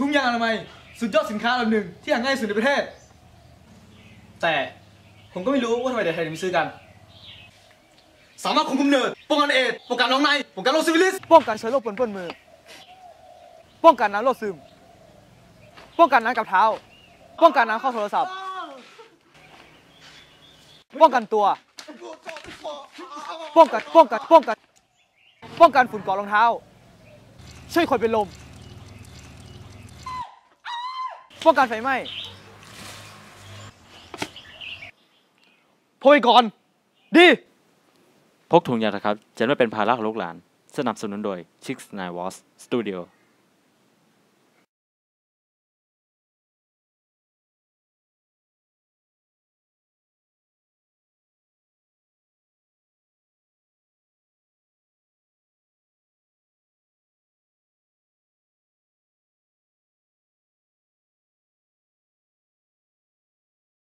ทุ่งยางอนามัยสุดยอดสินค้าอันดับหนึ่งที่หาง่ายสุดในประเทศ แต่ผมก็ไม่รู้ว่าทำไมเด็กไทยถึงไม่ซื้อกัน สามารถคุมกำเนิดป้องกันเอดส์ป้องกันน้องในป้องกันโรคซิฟิลิสป้องกันเชื้อโรคปนเปื้อนมือ ป้องกันน้ำโรคซึม ป้องกันน้ำกับเท้า ป้องกันน้ำเข้าโทรศัพท์ ป้องกันตัว ป้องกันป้องกันป้องกัน ป้องกันฝุ่นเกาะรองเท้า ช่วยคนเป็นลม ป้องกันไฟไหม้พกไปก่อน ดี พกถุงยางนะครับ จะไม่เป็นภาระของลูกหลาน สนับสนุนโดย Chicks Night Wars Studio